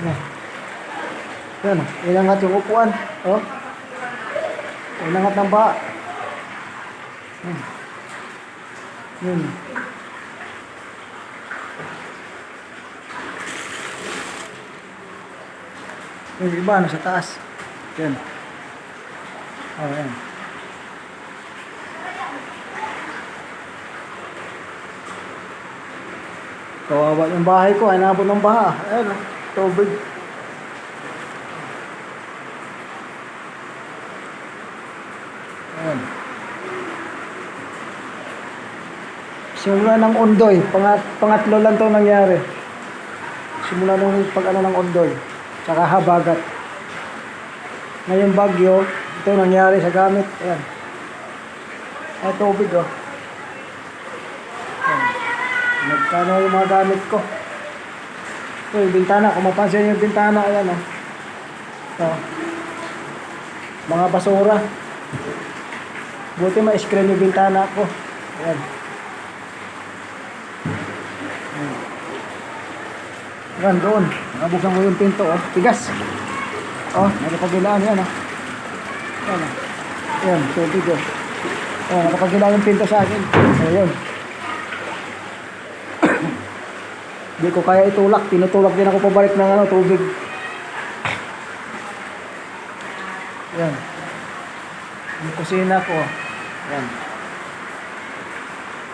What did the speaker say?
Yan. Yan. Inangat yung upuan. Oh. Inangat ng baha. Yan. Yun. Yung iba, nasa taas. Yan. Oh, yan. Kawawa yung bahay ko, nabot ng baha. Ayan, oh, tubig. Ayan. Simula ng undoy, pangat, pangatlo lang to nangyari. Simula nung pag ano ng undoy, tsaka habagat. Ngayon bagyo, ito nangyari sa gamit. Ayan. Ay, tubig oh. Ayan. Nagkano yung mga gamit ko. Ito yung bintana, kung mapansin yung bintana, ayan oh. Ito. Mga basura. Buti ma-screen yung bintana ko. Ayan. Ayan. Ayan, doon. Nabuksan ko yung pinto, oh. Tigas. Oh, nakapagilaan yan, oh. Ayan, oh. Ayan, tubig, oh. Oh, nakapagilaan yung pinto sa akin. Ayan. Hindi ko kaya itulak. Tinutulak din ako pabalik ng ano, tubig. Yan. Yung kusina ko. Yan.